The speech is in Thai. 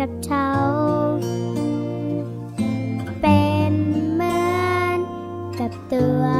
กับเขาเป็นเหมือนกับตัว